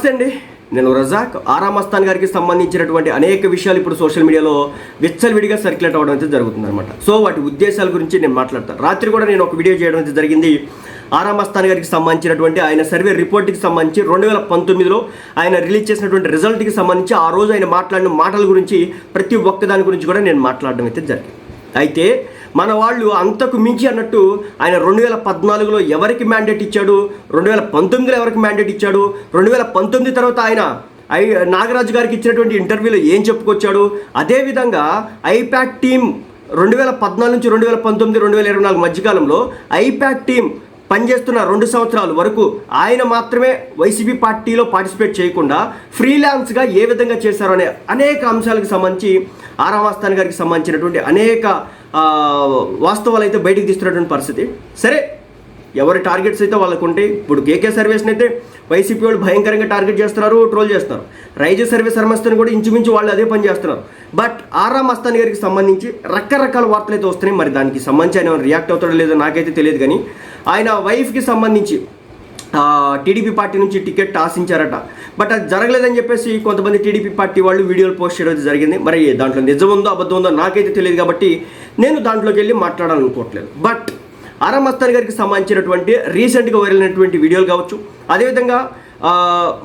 నమస్తే అండి. నేను రజాక్. ఆరామస్థాన్ గారికి సంబంధించినటువంటి అనేక విషయాలు ఇప్పుడు సోషల్ మీడియాలో విచ్చలవిడిగా సర్క్యులేట్ అవ్వడం అయితే జరుగుతుంది అనమాట సో వాటి ఉద్దేశాల గురించి నేను మాట్లాడతాను రాత్రి కూడా నేను ఒక వీడియో చేయడం అయితే జరిగింది. ఆరామస్థాన్ గారికి సంబంధించినటువంటి ఆయన సర్వే రిపోర్ట్కి సంబంధించి రెండు వేల పంతొమ్మిదిలో ఆయన రిలీజ్ చేసినటువంటి రిజల్ట్కి సంబంధించి ఆ రోజు ఆయన మాట్లాడిన మాటల గురించి ప్రతి ఒక్క దాని గురించి కూడా నేను మాట్లాడడం అయితే జరిగింది. అయితే మన వాళ్ళు అంతకు మించి అన్నట్టు ఆయన రెండు వేల పద్నాలుగులో ఎవరికి మ్యాండేట్ ఇచ్చాడు? రెండు వేల పంతొమ్మిదిలో ఎవరికి మ్యాండేట్ ఇచ్చాడు? రెండు వేల పంతొమ్మిది తర్వాత ఆయన ఐ నాగరాజు గారికి ఇచ్చినటువంటి ఇంటర్వ్యూలో ఏం చెప్పుకొచ్చాడు? అదేవిధంగా ఐప్యాక్ టీం రెండు వేల పద్నాలుగు నుంచి రెండు వేల పంతొమ్మిది రెండు వేల ఇరవై నాలుగు మధ్యకాలంలో ఐప్యాక్ టీం పనిచేస్తున్న రెండు సంవత్సరాల వరకు ఆయన మాత్రమే వైసీపీ పార్టీలో పార్టిసిపేట్ చేయకుండా ఫ్రీలాన్స్గా ఏ విధంగా చేశారో అనే అనేక అంశాలకు సంబంధించి ఆరామాస్థాన్ గారికి సంబంధించినటువంటి అనేక వాస్తవాలు అయితే బయటికి తీస్తున్నటువంటి పరిస్థితి. సరే ఎవరి టార్గెట్స్ అయితే వాళ్ళకు ఉంటాయి ఇప్పుడు కేకే సర్వీస్ని అయితే వైసీపీ వాళ్ళు భయంకరంగా టార్గెట్ చేస్తున్నారు ట్రోల్ చేస్తున్నారు. రైజు సర్వీస్ సంస్థను కూడా ఇంచుమించు వాళ్ళు అదే పని చేస్తున్నారు. బట్ ఆరా మస్తాన్ గారికి సంబంధించి రకరకాల వార్తలు అయితే వస్తున్నాయి. మరి దానికి సంబంధించి ఆయన రియాక్ట్ అవుతాడో లేదో నాకైతే తెలియదు కానీ ఆయన వైఫ్కి సంబంధించి టీడీపీ పార్టీ నుంచి టికెట్ ఆశించారట. బట్ అది జరగలేదని చెప్పేసి కొంతమంది టీడీపీ పార్టీ వాళ్ళు వీడియోలు పోస్ట్ చేయడం జరిగింది. మరి దాంట్లో నిజం ఉందో అబద్ధం ఉందో నాకైతే తెలియదు కాబట్టి నేను దాంట్లోకి వెళ్ళి మాట్లాడాలనుకోవట్లేదు. బట్ ఆరామ్ గారికి సంబంధించినటువంటి రీసెంట్గా వైరల్ అయినటువంటి వీడియోలు కావచ్చు. అదేవిధంగా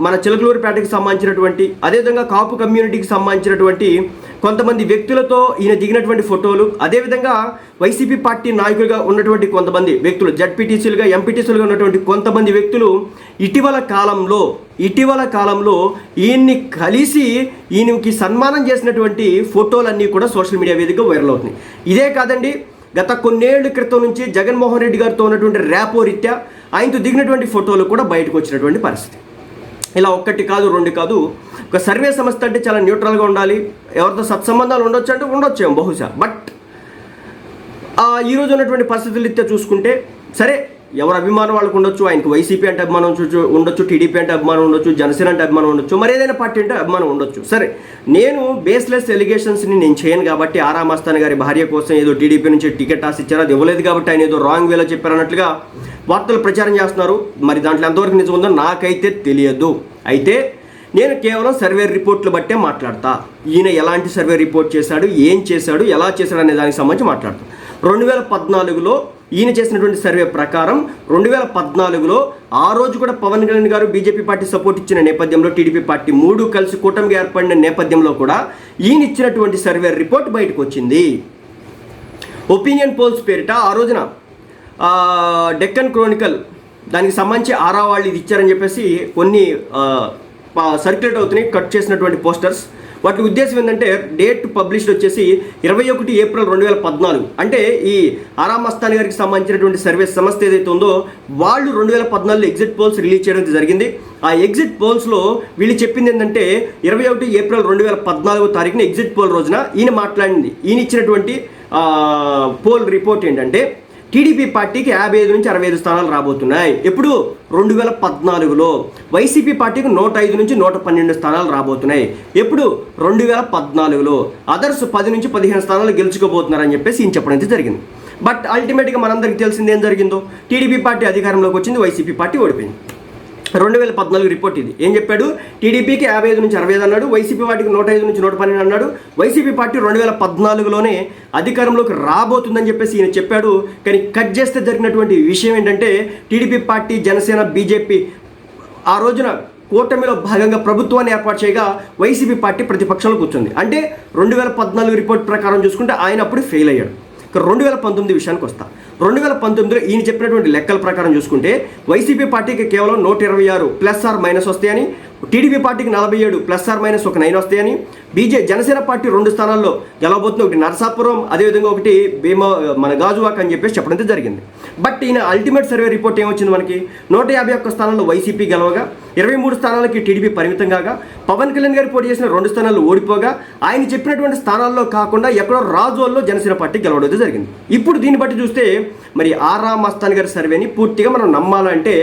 మన చిలకలూరుపేటకి సంబంధించినటువంటి అదేవిధంగా కాపు కమ్యూనిటీకి సంబంధించినటువంటి కొంతమంది వ్యక్తులతో ఈయన దిగినటువంటి ఫోటోలు అదేవిధంగా వైసీపీ పార్టీ నాయకులుగా ఉన్నటువంటి కొంతమంది వ్యక్తులు జడ్పీటీసీలుగా ఎంపీటీసీలుగా ఉన్నటువంటి కొంతమంది వ్యక్తులు ఇటీవల కాలంలో ఇటీవల కాలంలో ఈయన్ని కలిసి ఈయనకి సన్మానం చేసినటువంటి ఫోటోలన్నీ కూడా సోషల్ మీడియా వేదికగా వైరల్ అవుతున్నాయి. ఇదే కాదండి గత కొన్నేళ్ళ క్రితం నుంచి జగన్మోహన్ రెడ్డి గారితో ఉన్నటువంటి ర్యాపో రీత్యా ఆయనతో దిగినటువంటి ఫోటోలు కూడా బయటకు వచ్చినటువంటి పరిస్థితి. ఇలా ఒక్కటి కాదు రెండు కాదు ఒక సర్వే సంస్థ అంటే చాలా న్యూట్రల్గా ఉండాలి. ఎవరితో సత్సంబంధాలు ఉండొచ్చు అంటే ఉండొచ్చేమో బహుశా. బట్ ఈరోజు ఈ రోజు ఉన్నటువంటి పరిస్థితులు రీత్యా చూసుకుంటే సరే ఎవరు అభిమానం వాళ్ళకు ఉండొచ్చు ఆయనకు వైసీపీ అంటే అభిమానం ఉండొచ్చు ఉండొచ్చు టీడీపీ అంటే అభిమానం ఉండొచ్చు జనసేన అంటే అభిమానం ఉండొచ్చు మరి ఏదైనా పార్టీ అంటే అభిమానం ఉండొచ్చు. సరే నేను బేస్లెస్ ఎలిగేషన్స్ని నేను చేయను కాబట్టి ఆరామస్తాన్ గారి భార్య కోసం ఏదో టీడీపీ నుంచి టికెట్ ఆశ ఇచ్చారు అది ఇవ్వలేదు కాబట్టి ఆయన ఏదో రాంగ్ వేలో చెప్పారన్నట్లుగా వార్తలు ప్రచారం చేస్తున్నారు. మరి దాంట్లో ఎంతవరకు నిజం ఉందో నాకైతే తెలియదు. అయితే నేను కేవలం సర్వే రిపోర్ట్లు బట్టే మాట్లాడతా. ఈయన ఎలాంటి సర్వే రిపోర్ట్ చేశాడు ఏం చేశాడు ఎలా చేశాడు అనే దానికి సంబంధించి మాట్లాడతాను రెండు వేల పద్నాలుగులో ఈయన చేసినటువంటి సర్వే ప్రకారం రెండు వేల పద్నాలుగులో ఆ రోజు కూడా పవన్ కళ్యాణ్ గారు బీజేపీ పార్టీ సపోర్ట్ ఇచ్చిన నేపథ్యంలో టీడీపీ పార్టీ మూడు కలిసి కూటమిగా ఏర్పడిన నేపథ్యంలో కూడా ఈయన ఇచ్చినటువంటి సర్వే రిపోర్ట్ బయటకు వచ్చింది. ఒపీనియన్ పోల్స్ పేరిట ఆ రోజున డెక్కన్ క్రోనికల్ దానికి సంబంధించి ఆరా వాళ్ళు ఇది ఇచ్చారని చెప్పేసి కొన్ని సర్క్యులేట్ అవుతున్నాయి కట్ చేసినటువంటి పోస్టర్స్. వాటి ఉద్దేశం ఏంటంటే డేట్ పబ్లిష్డ్ వచ్చేసి ఇరవై ఒకటి ఏప్రిల్ రెండు వేల పద్నాలుగు. అంటే ఈ ఆరామ్ గారికి సంబంధించినటువంటి సర్వీస్ సంస్థ ఏదైతే ఉందో వాళ్ళు రెండు వేల పద్నాలుగులో ఎగ్జిట్ పోల్స్ రిలీజ్ చేయడం జరిగింది. ఆ ఎగ్జిట్ పోల్స్లో వీళ్ళు చెప్పింది ఏంటంటే ఇరవై ఒకటి ఏప్రిల్ రెండు వేల పద్నాలుగో తారీఖున ఎగ్జిట్ పోల్ రోజున ఈయన మాట్లాడింది. ఈయన ఇచ్చినటువంటి పోల్ రిపోర్ట్ ఏంటంటే టీడీపీ పార్టీకి యాభై ఐదు నుంచి అరవై ఐదు స్థానాలు రాబోతున్నాయి. ఎప్పుడు? రెండు వేల పద్నాలుగులో. వైసీపీ పార్టీకి నూట ఐదు నుంచి నూట పన్నెండు స్థానాలు రాబోతున్నాయి. ఎప్పుడు? రెండు వేల పద్నాలుగులో. అదర్స్ పది నుంచి పదిహేను స్థానాలు గెలుచుకోబోతున్నారని చెప్పేసి ఈయన చెప్పడం అయితే జరిగింది. బట్ అల్టిమేట్గా మనందరికీ తెలిసింది ఏం జరిగిందో? టీడీపీ పార్టీ అధికారంలోకి వచ్చింది వైసీపీ పార్టీ ఓడిపోయింది. రెండు వేల పద్నాలుగు రిపోర్ట్ ఇది. ఏం చెప్పాడు? టీడీపీకి యాభై ఐదు నుంచి అరవై ఐదు అన్నాడు వైసీపీ పార్టీకి నూట ఐదు నుంచి నూట పన్నెండు అన్నాడు. వైసీపీ పార్టీ రెండు వేల పద్నాలుగులోనే అధికారంలోకి రాబోతుందని చెప్పేసి ఈయన చెప్పాడు. కానీ కట్ చేస్తే జరిగినటువంటి విషయం ఏంటంటే టీడీపీ పార్టీ జనసేన బీజేపీ ఆ రోజున కూటమిలో భాగంగా ప్రభుత్వాన్ని ఏర్పాటు చేయగా వైసీపీ పార్టీ ప్రతిపక్షంలో కూర్చుంది. అంటే రెండు వేల పద్నాలుగు రిపోర్ట్ ప్రకారం చూసుకుంటే ఆయన అప్పుడు ఫెయిల్ అయ్యాడు. ఇక రెండు వేల పంతొమ్మిది విషయానికి వస్తా. రెండు వేల పంతొమ్మిదిలో ఈయన చెప్పినటువంటి లెక్కల ప్రకారం చూసుకుంటే వైసీపీ పార్టీకి కేవలం నూట ఇరవై ఆరు ప్లస్ ఆర్ మైనస్ వస్తాయని టీడీపీ పార్టీకి నలభై ఏడు ప్లస్ ఆర్ మైనస్ ఒక నైన్ వస్తాయని. బీజే జనసేన పార్టీ రెండు స్థానాల్లో గెలవబోతుంది ఒకటి నరసాపురం అదేవిధంగా ఒకటి భీమా మన గాజువాక్ అని చెప్పేసి చెప్పడం జరిగింది. బట్ ఈయన అల్టిమేట్ సర్వే రిపోర్ట్ ఏమొచ్చింది మనకి? నూట యాభై ఒక్క స్థానాల్లో వైసీపీ గెలవగా ఇరవై మూడు స్థానాలకి టీడీపీ పరిమితం కాగా పవన్ కళ్యాణ్ గారు పోటీ చేసిన రెండు స్థానాలు ఓడిపోగా ఆయన చెప్పినటువంటి స్థానాల్లో కాకుండా ఎక్కడో రాజోల్లో జనసేన పార్టీ గెలవడం జరిగింది. ఇప్పుడు దీన్ని బట్టి చూస్తే మరి ఆరా మస్తాన్ గారి సర్వేని పూర్తిగా మనం నమ్మాలంటే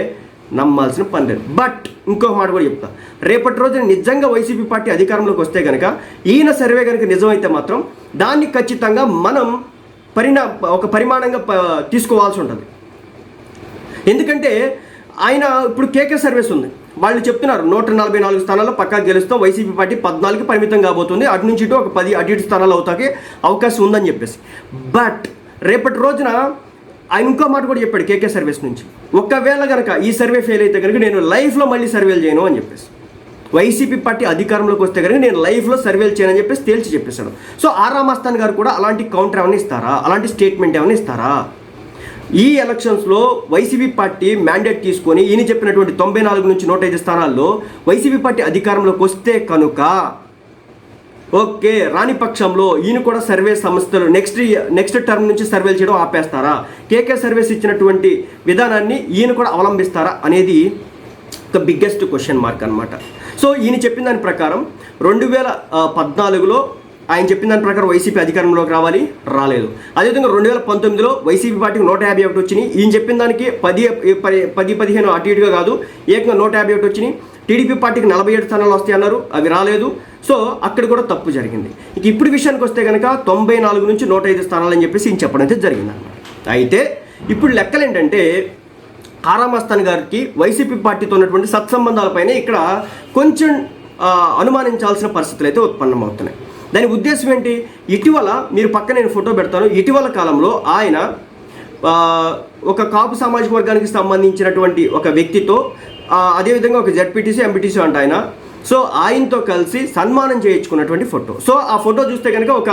నమ్మాల్సిన పని లేదు బట్ ఇంకొక మాట కూడా చెప్తా. రేపటి రోజున నిజంగా వైసీపీ పార్టీ అధికారంలోకి వస్తే కనుక ఈయన సర్వే కనుక నిజమైతే మాత్రం దాన్ని ఖచ్చితంగా మనం పరిణా ఒక పరిమాణంగా తీసుకోవాల్సి ఉంటుంది. ఎందుకంటే ఆయన ఇప్పుడు కేకే సర్వీస్ ఉంది. వాళ్ళు చెప్తున్నారు నూట నలభై నాలుగు స్థానాల్లో పక్కా గెలుస్తాం వైసీపీ పార్టీ పద్నాలుగు పరిమితం కాబోతుంది అటు నుంచి ఇటు ఒక పది అటు ఇటు స్థానాలు అవుతాకి అవకాశం ఉందని చెప్పేసి. బట్ రేపటి రోజున ఆయన ఇంకో మాట కూడా చెప్పాడు కేకే సర్వీస్ నుంచి. ఒకవేళ కనుక ఈ సర్వే ఫెయిల్ అయితే కనుక నేను లైఫ్లో మళ్ళీ సర్వేలు చేయను అని చెప్పేసి. వైసీపీ పార్టీ అధికారంలోకి వస్తే కనుక నేను లైఫ్లో సర్వేలు చేయనని చెప్పేసి తేల్చి చెప్పేశాడు. సో ఆరా మస్తాన్ గారు కూడా అలాంటి కౌంటర్ ఏమైనా ఇస్తారా? అలాంటి స్టేట్మెంట్ ఏమైనా ఇస్తారా? ఈ ఎలక్షన్స్లో వైసీపీ పార్టీ మ్యాండేట్ తీసుకొని ఈయన చెప్పినటువంటి తొంభై నాలుగు నుంచి నూట ఐదు స్థానాల్లో వైసీపీ పార్టీ అధికారంలోకి వస్తే కనుక ఓకే రాని పక్షంలో ఈయన కూడా సర్వే సంస్థలు నెక్స్ట్ నెక్స్ట్ టర్మ్ నుంచి సర్వేలు చేయడం ఆపేస్తారా? కేకే సర్వేస్ ఇచ్చినటువంటి విధానాన్ని ఈయన కూడా అవలంబిస్తారా అనేది ద బిగ్గెస్ట్ క్వశ్చన్ మార్క్ అనమాట సో ఈయన చెప్పిన దాని ప్రకారం రెండు వేల పద్నాలుగులో ఆయన చెప్పిన దాని ప్రకారం వైసీపీ అధికారంలోకి రావాలి? రాలేదు. అదేవిధంగా రెండు వేల పంతొమ్మిదిలో వైసీపీ పార్టీకి నూట యాభై ఒకటి వచ్చినాయి. ఈయన చెప్పిన దానికి పది పది- పది పదిహేను అటు ఇటుగా కాదు. ఏకంగా నూట యాభై ఒకటి వచ్చినాయి. టీడీపీ పార్టీకి నలభై ఏడు స్థానాలు వస్తాయి అన్నారు. అవి రాలేదు. సో అక్కడ కూడా తప్పు జరిగింది. ఇక ఇప్పుడు విషయానికి వస్తే కనుక తొంభై నాలుగు నుంచి నూట ఐదు స్థానాలు అని చెప్పేసి ఈయన చెప్పడం అయితే జరిగింది అన్నమాట. అయితే ఇప్పుడు లెక్కలు ఏంటంటే కారామస్తాన్ గారికి వైసీపీ పార్టీతో ఉన్నటువంటి సత్సంబంధాలపైన ఇక్కడ కొంచెం అనుమానించాల్సిన పరిస్థితులు అయితే ఉత్పన్నమవుతున్నాయి. దాని ఉద్దేశం ఏంటి? ఇటీవల మీరు పక్క నేను ఫోటో పెడతాను. ఇటీవల కాలంలో ఆయన ఒక కాపు సామాజిక వర్గానికి సంబంధించినటువంటి ఒక వ్యక్తితో అదేవిధంగా ఒక జడ్పీటీసీ ఎంపీటీసీ అంట ఆయన. సో ఆయనతో కలిసి సన్మానం చేయించుకున్నటువంటి ఫోటో. సో ఆ ఫోటో చూస్తే కనుక ఒక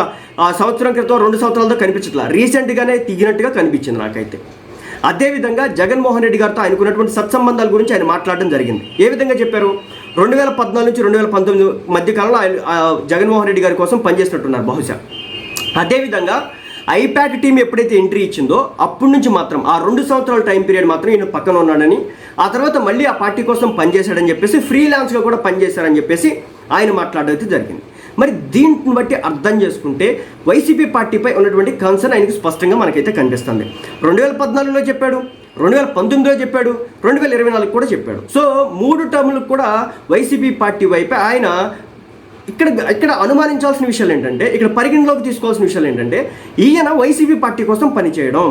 సంవత్సరం క్రితం రెండు సంవత్సరాలతో కనిపించట్లా. రీసెంట్గానే దిగినట్టుగా కనిపించింది నాకైతే. అదేవిధంగా జగన్మోహన్ రెడ్డి గారితో ఆయనకున్నటువంటి సత్సంబంధాల గురించి ఆయన మాట్లాడడం జరిగింది. ఏ విధంగా చెప్పారు? రెండు వేల పద్నాలుగు నుంచి రెండు వేల పంతొమ్మిది మధ్య కాలంలో ఆయన జగన్మోహన్ రెడ్డి గారి కోసం పనిచేసినట్టున్నారు బహుశా. అదేవిధంగా ఐప్యాక్ టీం ఎప్పుడైతే ఎంట్రీ ఇచ్చిందో అప్పటి నుంచి మాత్రం ఆ రెండు సంవత్సరాల టైం పీరియడ్ మాత్రం ఈయన పక్కన ఉన్నాడని ఆ తర్వాత మళ్ళీ ఆ పార్టీ కోసం పనిచేశాడని చెప్పేసి ఫ్రీలాన్స్గా కూడా పనిచేశారని చెప్పేసి ఆయన మాట్లాడడం అయితే జరిగింది. మరి దీంట్ని బట్టి అర్థం చేసుకుంటే వైసీపీ పార్టీపై ఉన్నటువంటి కన్సర్న్ ఆయనకు స్పష్టంగా మనకైతే కనిపిస్తుంది. రెండు వేల పద్నాలుగులో చెప్పాడు రెండు వేల పంతొమ్మిదిలో చెప్పాడు రెండు వేల ఇరవై నాలుగు కూడా చెప్పాడు. సో మూడు టర్ములు కూడా వైసీపీ పార్టీ వైపే ఆయన ఇక్కడ ఇక్కడ అనుమానించాల్సిన విషయాలు ఏంటంటే ఇక్కడ పరిగణలోకి తీసుకోవాల్సిన విషయాలు ఏంటంటే ఈయన వైసీపీ పార్టీ కోసం పనిచేయడం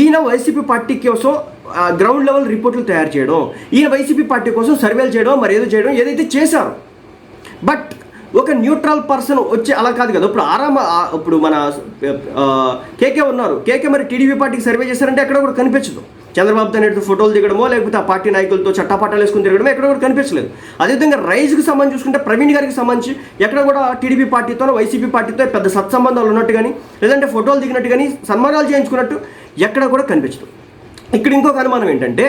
ఈయన వైసీపీ పార్టీ కోసం గ్రౌండ్ లెవెల్ రిపోర్ట్లు తయారు చేయడం ఈయన వైసీపీ పార్టీ కోసం సర్వేలు చేయడం మరి ఏదో చేయడం ఏదైతే చేశారు. బట్ ఒక న్యూట్రల్ పర్సన్ వచ్చి అలా కాదు కదా ఇప్పుడు ఆరామ ఇప్పుడు మన కేకే ఉన్నారు. కేకే మరి టీడీపీ పార్టీకి సర్వే చేశారంటే ఎక్కడ కూడా కనిపించదు. చంద్రబాబు నాయుడు ఫోటోలు దిగడమో లేకపోతే ఆ పార్టీ నాయకులతో చట్టాపట్టాలు వేసుకుని తిరగడమో ఎక్కడ కూడా కనిపించలేదు. అదేవిధంగా రైజ్కి సంబంధించి చూసుకుంటే ప్రవీణ్ గారికి సంబంధించి ఎక్కడ కూడా టీడీపీ పార్టీతో వైసీపీ పార్టీతో పెద్ద సత్సంబంధాలు ఉన్నట్టు కానీ లేదంటే ఫోటోలు దిగినట్టు కానీ సన్మానాలు చేయించుకున్నట్టు ఎక్కడ కూడా కనిపించదు. ఇక్కడ ఇంకొక అనుమానం ఏంటంటే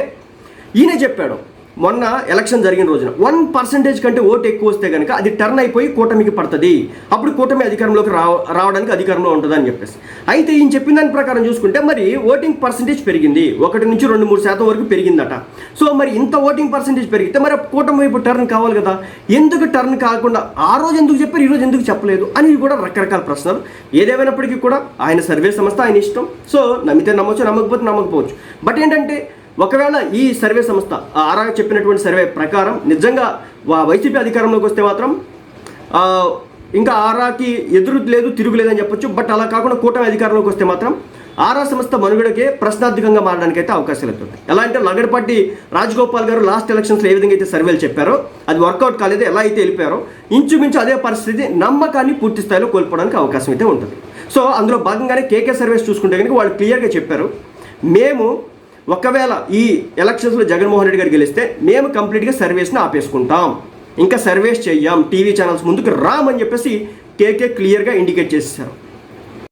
ఈయన చెప్పాడు మొన్న ఎలక్షన్ జరిగిన రోజున వన్ పర్సెంటేజ్ కంటే ఓటు ఎక్కువ వస్తే కనుక అది టర్న్ అయిపోయి కూటమికి పడుతుంది. అప్పుడు కూటమి అధికారంలోకి రావ రావడానికి అధికారంలో ఉంటుంది అని చెప్పేసి. అయితే ఈయన చెప్పిన దాని ప్రకారం చూసుకుంటే మరి ఓటింగ్ పర్సెంటేజ్ పెరిగింది. ఒకటి నుంచి రెండు మూడు శాతం వరకు పెరిగిందట. సో మరి ఇంత ఓటింగ్ పర్సెంటేజ్ పెరిగితే మరి కూటమి వైపు టర్న్ కావాలి కదా. ఎందుకు టర్న్ కాకుండా ఆ రోజు ఎందుకు చెప్పారు ఈ రోజు ఎందుకు చెప్పలేదు అని కూడా రకరకాల ప్రశ్నలు ఏదేమైనప్పటికీ కూడా ఆయన సర్వే సంస్థ ఆయన ఇష్టం. సో నమ్మితే నమ్మచ్చు నమ్మకపోతే నమ్మకపోవచ్చు. బట్ ఏంటంటే ఒకవేళ ఈ సర్వే సంస్థ ఆరా చెప్పినటువంటి సర్వే ప్రకారం నిజంగా వా- వైసీపీ అధికారంలోకి వస్తే మాత్రం ఇంకా ఆరాకి ఎదురు లేదు తిరుగు లేదని చెప్పొచ్చు. బట్ అలా కాకుండా కూటమి అధికారంలోకి వస్తే మాత్రం ఆరా సంస్థ మనుగడకే ప్రశ్నార్థకంగా మారడానికి అయితే అవకాశాలు అవుతుంది ఎలా అంటే లగడపాటి రాజగోపాల్ గారు లాస్ట్ ఎలక్షన్స్లో ఏ విధంగా అయితే సర్వేలు చెప్పారో అది వర్కౌట్ కాలేదు ఎలా అయితే వెళ్ళిపోయారో ఇంచుమించు అదే పరిస్థితి నమ్మకాన్ని పూర్తి స్థాయిలో కోల్పోవడానికి అవకాశం అయితే ఉంటుంది. సో అందులో భాగంగానే కేకే సర్వేస్ చూసుకుంటే కనుక వాళ్ళు క్లియర్గా చెప్పారు. మేము ఒకవేళ ఈ ఎలక్షన్స్లో జగన్మోహన్ రెడ్డి గారు గెలిస్తే మేము కంప్లీట్గా సర్వేస్ని ఆపేసుకుంటాం. ఇంకా సర్వేస్ చేయం టీవీ ఛానల్స్ ముందుకు రామని చెప్పేసి కేకే క్లియర్గా ఇండికేట్ చేసేసారు